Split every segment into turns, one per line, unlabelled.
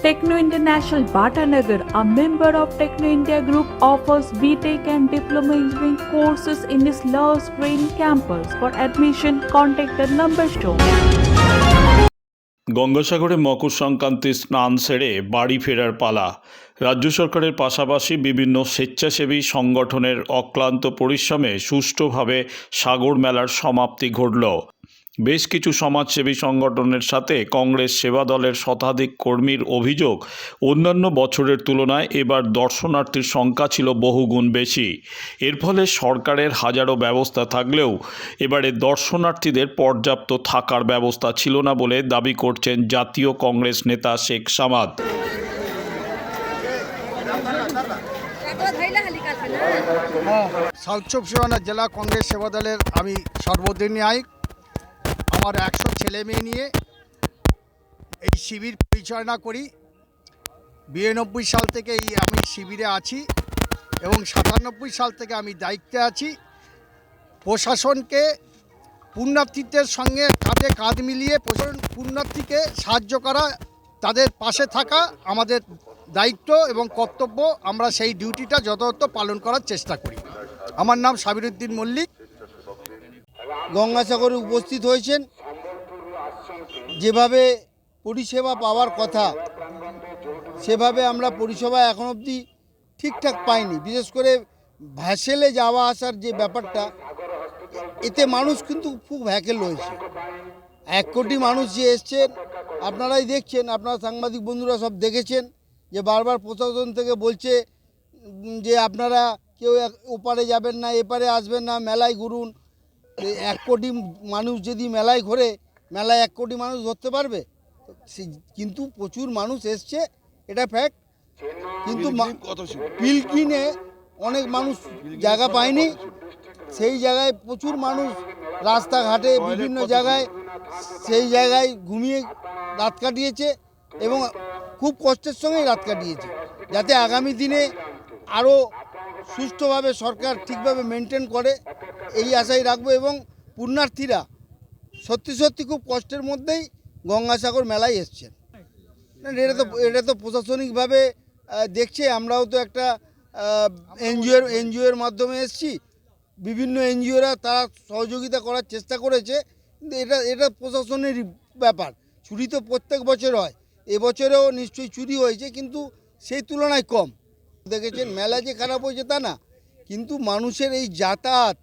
Techno International Bhatanagar, a member of Techno India Group, offers BTEC and Diploma Engineering courses in its Love Green campus. For admission, contact the number shown.
গঙ্গাসাগরে Makar Sankranti স্নান সেরে বাড়ি ফেরার পালা রাজ্য সরকারের পাশাপাশি বিভিন্ন স্বেচ্ছাসেবী সংগঠনের অক্লান্ত পরিশ্রমে সুষ্ঠুভাবে সাগর মেলার সমাপ্তি ঘটল বেশ কিছু সমাজসেবী সংগঠনের সাথে কংগ্রেস সেবা দলের শতাধিক কর্মীর অভিযোগ। অন্যান্য বছরের তুলনায় এবার দর্শনার্থীর সংখ্যা ছিল বহুগুণ বেশি। এর ফলে সরকারের হাজারো ব্যবস্থা থাকলেও এবারে দর্শনার্থীদের পর্যাপ্ত থাকার ব্যবস্থা ছিল না বলে দাবি করছেন জাতীয় কংগ্রেস নেতা শেখ সামাদ।
সাউথ চব্বিশ জেলা কংগ্রেস সেবা দলের আমি সর্বদিন নায়ক আমার একশো ছেলে মেয়ে নিয়ে এই শিবির পরিচালনা করি। বিরানব্বই সাল থেকে এই আমি শিবিরে আছি এবং সাতানব্বই সাল থেকে আমি দায়িত্বে আছি। প্রশাসনকে পুণ্যার্থীদের সঙ্গে কাঁধে কাঁধ মিলিয়ে প্রশাসন পুণ্যার্থীকে সাহায্য করা, তাদের পাশে থাকা আমাদের দায়িত্ব এবং কর্তব্য। আমরা সেই ডিউটিটা যথাযথ পালন করার চেষ্টা করি। আমার নাম সাবিরুদ্দিন মল্লিক।
গঙ্গাসাগরে উপস্থিত হয়েছেন। যেভাবে পরিষেবা পাওয়ার কথা, সেভাবে আমরা পরিষেবা এখন অবধি ঠিকঠাক পাইনি। বিশেষ করে ভ্যাসেলে যাওয়া আসার যে ব্যাপারটা, এতে মানুষ কিন্তু খুব হ্যাকেল রয়েছে এক কোটি মানুষ যে এসছেন, আপনারাই দেখছেন, আপনারা সাংবাদিক বন্ধুরা সব দেখেছেন, যে বারবার প্রশাসন থেকে বলছে যে আপনারা কেউ ওপারে যাবেন না, এপারে আসবেন না, মেলায় ঘুরুন। এক কোটি মানুষ যদি মেলায় ঘোরে মেলায় এক কোটি মানুষ ধরতে পারবে? সে- কিন্তু প্রচুর মানুষ এসছে এটা ফ্যাক্ট কিন্তু বিল কিনে অনেক মানুষ জায়গা পায়নি। সেই জায়গায় প্রচুর মানুষ রাস্তাঘাটে বিভিন্ন জায়গায় সেই জায়গায় ঘুমিয়ে রাত কাটিয়েছে এবং খুব কষ্টের সঙ্গেই রাত কাটিয়েছে। যাতে আগামী দিনে আরও সুষ্ঠুভাবে সরকার ঠিকভাবে মেনটেন করে এই আশাই রাখব এবং পুণ্যার্থীরা সত্যি সত্যি খুব কষ্টের মধ্যেই গঙ্গাসাগর মেলায় এসছেন। এটা তো এটা তো প্রশাসনিকভাবে দেখছে, আমরাও তো একটা এনজিওর এনজিওর মাধ্যমে এসছি। বিভিন্ন এনজিওরা তারা সহযোগিতা করার চেষ্টা করেছে, কিন্তু এটা এটা প্রশাসনের ব্যাপার। চুরি তো প্রত্যেক বছর হয়। এবছরেও নিশ্চয়ই চুরি হয়েছে, কিন্তু সেই তুলনায় কম। দেখেছেন, মেলা যে খারাপ হয়েছে তা না, কিন্তু মানুষের এই যাতায়াত,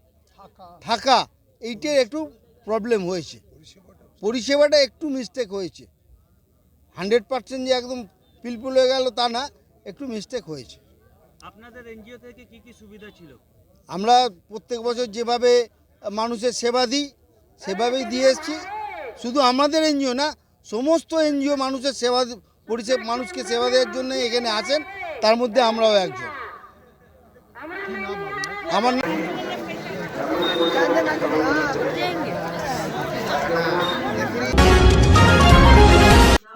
থাকা এইটার একটু প্রবলেম হয়েছে। পরিষেবাটা একটু মিস্টেক হয়েছে। হান্ড্রেড পার্সেন্ট যে একদম পিলপুল হয়ে গেল তা না একটু মিস্টেক হয়েছে।
আপনাদের এনজিও থেকে কি কি সুবিধা ছিল?
আমরা প্রত্যেক বছর যেভাবে মানুষের সেবা দিই সেভাবেই দিয়ে এসেছি। শুধু আমাদের এনজিও না সমস্ত এনজিও মানুষের সেবা পরিষেবা মানুষকে সেবা দেওয়ার জন্য এখানে আছেন তার মধ্যে আমরাও একজন। আমার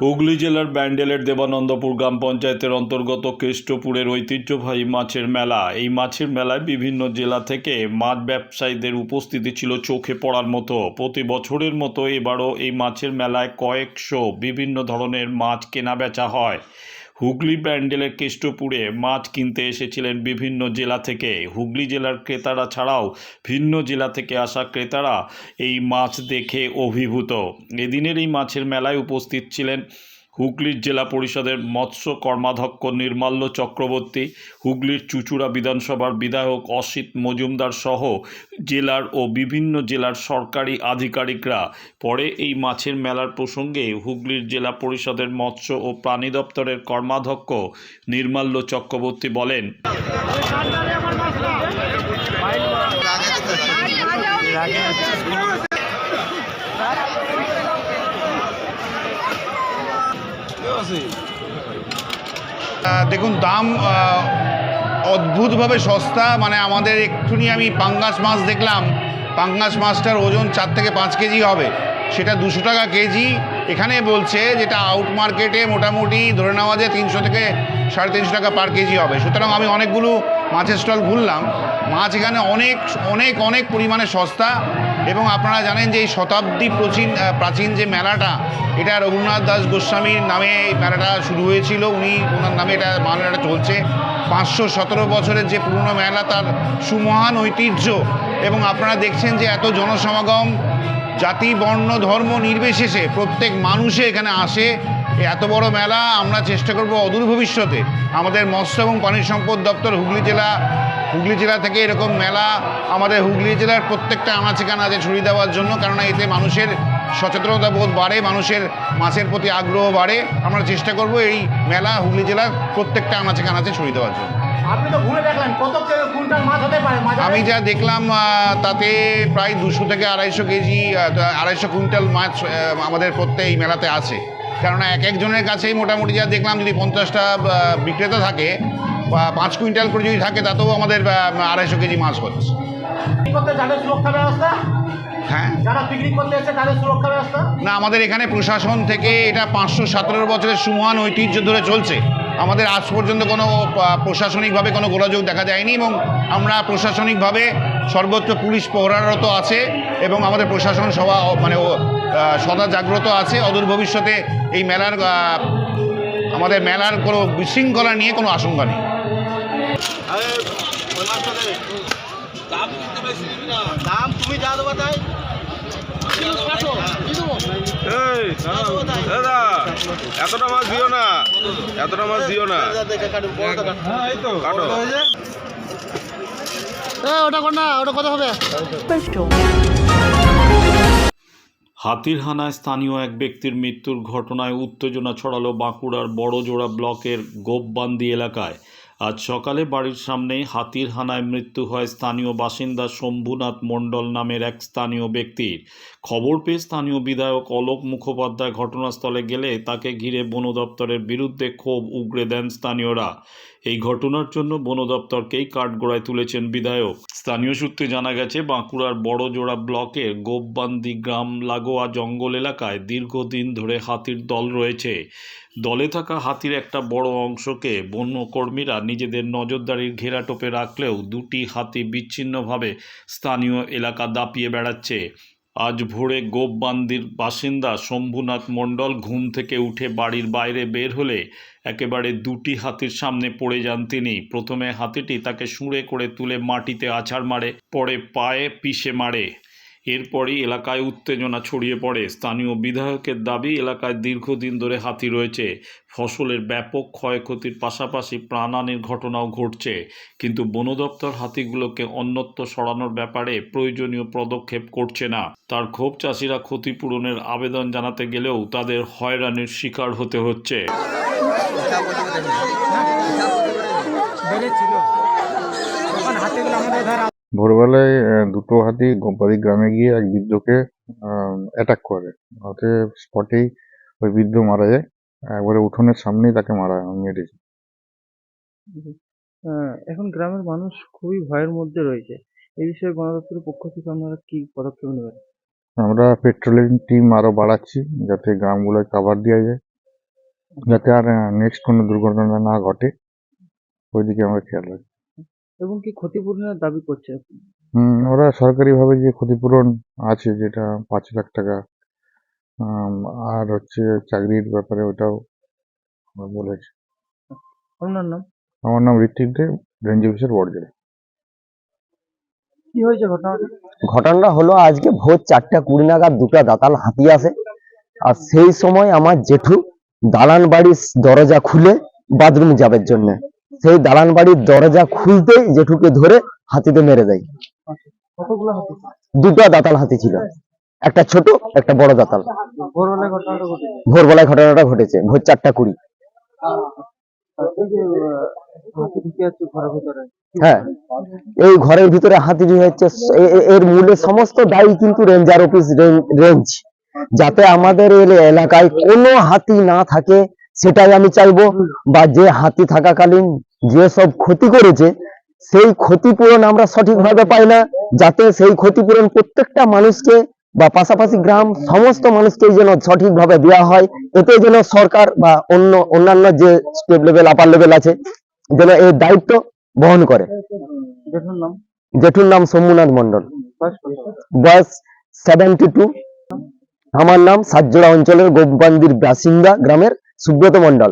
হুগলি জেলার ব্যান্ডেলের দেবানন্দপুর গ্রাম পঞ্চায়েতের অন্তর্গত কেষ্টপুরের ঐতিহ্যবাহী মাছের মেলা। এই মাছের মেলায় বিভিন্ন জেলা থেকে মাছ ব্যবসায়ীদের উপস্থিতি ছিল চোখে পড়ার মতো। প্রতি বছরের মতো এবারও এই মাছের মেলায় কয়েকশো বিভিন্ন ধরনের মাছ কেনা বেচা হয়। হুগলি ব্যান্ডেলের কেষ্টপুরে মাছ কিনতে এসেছিলেন বিভিন্ন জেলা থেকে। হুগলি জেলার ক্রেতারা ছাড়াও ভিন্ন জেলা থেকে আসা ক্রেতারা এই মাছ দেখে অভিভূত। এদিনের এই মাছের মেলায় উপস্থিত ছিলেন হুগলির জেলা পরিষদের মৎস্য কর্মাধ্যক্ষ নির্মাল্য চক্রবর্তী হুগলির চুচুড়া বিধানসভার বিধায়ক অসিত মজুমদার সহ জেলার ও বিভিন্ন জেলার সরকারি আধিকারিকরা পরে এই মাছের মেলার প্রসঙ্গে হুগলির জেলা পরিষদের মৎস্য ও প্রাণী দপ্তরের কর্মাধ্যক্ষ নির্মাল্য চক্রবর্তী বলেন
দেখুন, দাম অদ্ভুতভাবে সস্তা। মানে আমাদের একটুনি আমি পাঙ্গাস মাছ দেখলাম। পাঙ্গাস মাছটার ওজন চার থেকে পাঁচ কেজি হবে। সেটা দুশো টাকা কেজি। এখানে বলছে যেটা আউট মার্কেটে মোটামুটি ধরে নেওয়া যায় তিনশো থেকে সাড়ে তিনশো টাকা পার কেজি হবে। সুতরাং আমি অনেকগুলো মাছের স্টল ঘুরলাম। মাছ এখানে অনেক অনেক অনেক পরিমাণে সস্তা। এবং আপনারা জানেন যে এই শতাব্দী প্রাচীন প্রাচীন যে মেলাটা, এটা রঘুনাথ দাস গোস্বামীর নামে এই মেলাটা শুরু হয়েছিল। উনি ওনার নামে এটা মেলাটা চলছে। পাঁচশো সতেরো বছরের যে পুরনো মেলা, তার সুমহান ঐতিহ্য। এবং আপনারা দেখছেন যে এত জনসমাগম, জাতি, বর্ণ, ধর্ম নির্বিশেষে প্রত্যেক মানুষে এখানে আসে। এত বড় মেলা আমরা চেষ্টা করব অদূর ভবিষ্যতে। আমাদের মৎস্য এবং পানি সম্পদ দপ্তর হুগলি জেলা হুগলি জেলা থেকে এরকম মেলা আমাদের হুগলি জেলার প্রত্যেকটা আনাচে কানাচে ছড়িয়ে দেওয়ার জন্য কেননা এতে মানুষের সচেতনতা বোধ বাড়ে মানুষের মাছের প্রতি আগ্রহ বাড়ে। আমরা চেষ্টা করব এই মেলা হুগলি জেলার প্রত্যেকটা আনাচে কানাচে ছড়িয়ে দেওয়ার জন্য।
আপনি তো ঘুরে দেখলেন কত কুইন্টাল মাছ হতে পারে? মাছ
আমি যা দেখলাম তাতে প্রায় দুশো থেকে আড়াইশো কেজি আড়াইশো কুইন্টাল মাছ আমাদের প্রত্যেক এই মেলাতে আছে। কেননা এক একজনের কাছেই মোটামুটি যা দেখলাম যদি পঞ্চাশটা বিক্রেতা থাকে বা পাঁচ কুইন্টাল করে যদি থাকে তাতেও আমাদের আড়াইশো কেজি মাছ হচ্ছে।
সুরক্ষা ব্যবস্থা?
হ্যাঁ?
যারা পিকনিক করতে এসে তাদের সুরক্ষা ব্যবস্থা?
না আমাদের এখানে প্রশাসন থেকে এটা পাঁচশো সতেরো বছরের সুমহান ঐতিহ্য ধরে চলছে। আমাদের আজ পর্যন্ত কোনো প্রশাসনিকভাবে কোনো গোলযোগ দেখা যায়নি এবং আমরা প্রশাসনিকভাবে সর্বোচ্চ পুলিশ প্রহরারত আছে এবং আমাদের প্রশাসন সভা মানে সদা জাগ্রত আছে। অদূর ভবিষ্যতে এই মেলার আমাদের মেলার কোনো বিশৃঙ্খলা নিয়ে কোনো আশঙ্কা নেই।
দাম তুমি যা দেবো তাই।
দাদা এতটা মাছ দিও না এতটা মাছ দিও না। কাটো।
হাতির হানায় স্থানীয় এক ব্যক্তির মৃত্যুর ঘটনায় উত্তেজনা ছড়ালো বাঁকুড়ার বড়জোড়া ব্লকের গোপবান্দি এলাকায়। আজ সকালে বাড়ির সামনেই হাতির হানায় মৃত্যু হয় স্থানীয় বাসিন্দা শম্ভুনাথ মণ্ডল নামের এক স্থানীয় ব্যক্তির। খবর পেয়ে স্থানীয় বিধায়ক অলোক মুখোপাধ্যায় ঘটনাস্থলে গেলে তাকে ঘিরে বন দপ্তরের বিরুদ্ধে ক্ষোভ উগরে দেন স্থানীয়রা। এই ঘটনার জন্য বন দপ্তরকেই কাঠগড়ায় তুলেছেন বিধায়ক। স্থানীয় সূত্রে জানা গেছে, বাঁকুড়ার বড়জোড়া ব্লকের গোপবান্দি গ্রাম লাগোয়া জঙ্গল এলাকায় দীর্ঘদিন ধরে হাতির দল রয়েছে। দলে থাকা হাতির একটা বড় অংশকে বন্যকর্মীরা নিজেদের নজরদারির ঘেরাটোপে রাখলেও দুটি হাতি বিচ্ছিন্নভাবে স্থানীয় এলাকা দাপিয়ে বেড়াচ্ছে। আজ ভোরে গোপবান্দির বাসিন্দা শম্ভুনাথ মণ্ডল ঘুম থেকে উঠে বাড়ির বাইরে বের হলে একেবারে দুটি হাতির সামনে পড়ে যান তিনি। প্রথমে হাতিটি তাকে সুঁড়ে করে তুলে মাটিতে আছাড় মারে, পরে পায়ে পিষে মারে। এরপরই এলাকায় উত্তেজনা ছড়িয়ে পড়ে। স্থানীয় বিধায়কের দাবি, এলাকায় দীর্ঘদিন ধরে হাতি রয়েছে। ফসলের ব্যাপক ক্ষয়ক্ষতির পাশাপাশি প্রাণহানির ঘটনাও ঘটছে। কিন্তু বন দপ্তর হাতিগুলোকে অন্যত্র সরানোর ব্যাপারে প্রয়োজনীয় পদক্ষেপ করছে না। তার ক্ষোভ চাষিরা ক্ষতিপূরণের আবেদন জানাতে গেলেও তাদের হয়রানির শিকার হতে হচ্ছে।
হাতিগুলো আমাদের
ভোরবেলায় দুটো হাতি গোপাদি গ্রামে গিয়ে এক বৃদ্ধকে অ্যাটাক করে। ওতে স্পটেই ওই বৃদ্ধ মারা যায়। একবারে উঠোনের সামনেই তাকে মারা মেরেছে।
এখন গ্রামের মানুষ খুবই ভয়ের মধ্যে রয়েছে। এই বিষয়ে বন দপ্তরের পক্ষ থেকে আপনারা কি পদক্ষেপ নেবেন?
আমরা পেট্রোলিং টিম আরও বাড়াচ্ছি যাতে গ্রামগুলোয় কাভার দেওয়া যায়। যাতে আর নেক্সট কোনো দুর্ঘটনা না ঘটে। ওইদিকে আমরা খেয়াল রাখি
এবং কি ক্ষতিপূরণের দাবি করছে?
হুম ওরা সরকারিভাবে যে ক্ষতিপূরণ আছে যেটা পাঁচ লাখ টাকা আর হচ্ছে চাকরির ব্যাপারে ওটাও বলেছে।
আপনার নাম?
আমার নাম ঋত্বিক দে রেঞ্জ অফিসার বড়জোড়া
কি হয়েছে ঘটনাটা
ঘটনাটা হলো আজকে ভোর চারটা কুড়ি নাগাদ দুটা দাতাল হাতি আসে আর সেই সময় আমার জেঠু দালান বাড়ির দরজা খুলে বাথরুম যাবার জন্য। সেই দালান বাড়ির দরজা খুলতেই জেঠুকে ধরে হাতিতে মেরে দেয়। দুটো দাতাল হাতি ছিল। একটা ছোট একটা বড় দাতাল।
ভোরবেলায় ঘটনাটা ঘটেছে?
ঘটনাটা ঘটেছে ভোর চারটা কুড়ি। হ্যাঁ। এই ঘরের ভিতরে হাতি হচ্ছে এর মূলে সমস্ত দায়ী কিন্তু রেঞ্জার অফিস রেঞ্জ। যাতে আমাদের এই এলাকায় কোনো হাতি না থাকে সেটাই আমি চাইব। বা যে হাতি থাকাকালীন যে সব ক্ষতি করেছে সেই ক্ষতিপূরণ আমরা সঠিকভাবে পাই না। যাতে সেই ক্ষতিপূরণ প্রত্যেকটা মানুষকে বা পাশাপাশি গ্রাম সমস্ত মানুষকে যেন সঠিকভাবে দেওয়া হয়। এতে যেন সরকার বা অন্য অন্যান্য যে স্টেট লেভেল আপার লেভেল আছে যেন এই দায়িত্ব বহন করে।
জেঠুর নাম?
জেঠুর নাম সোমনাথ মন্ডল
বয়স
সেভেন্টি টু আমার নাম সাতজোড়া অঞ্চলের গোপবান্দির বাসিন্দা গ্রামের সুব্রত মণ্ডল।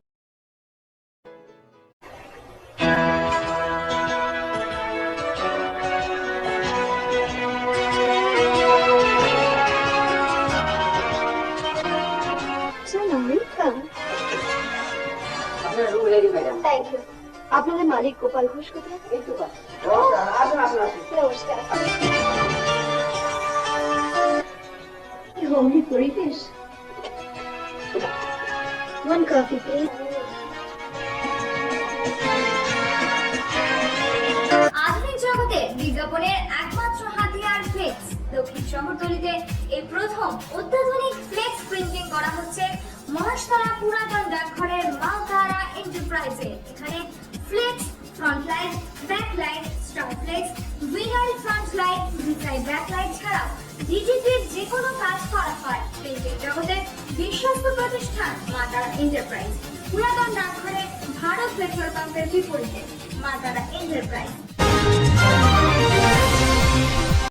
কি হোমলি পরিবেশ ওয়ান কফি প্লিজ
আধুনিক জগতে বিজ্ঞাপনের একমাত্র হাতিয়ার ফ্লেক্স দক্ষিণ শহরতলিতে এই প্রথম অত্যাধুনিক ফ্লেক্স প্রিন্টিং করা হচ্ছে মহাশতলা পুরাতন ডাকঘরের মালতারা এন্টারপ্রাইজে এখানে flex front light back light star flex winner front light beside back light ছাড়াও ডিজিটির যে কোনো কাজ করা হয় প্রিন্টিং জগতে বিশ্বস্ত প্রতিষ্ঠান মাতারা এন্টারপ্রাইজ। পুরাতন ডাকঘরে ভারত পেট্রোল পাম্পের বিপরীতে মাতারা এন্টারপ্রাইজ।